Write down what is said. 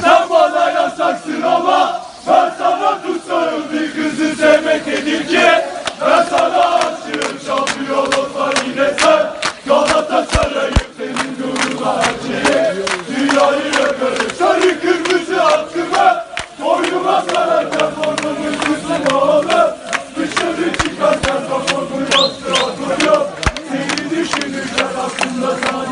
Sen bana yasaksın ama ben sana tutsarım bir kızı sevmek? Ben sana aşığım şampiyon olsan yine sen Galatasaray'ım senin gururuna acıyım Lord.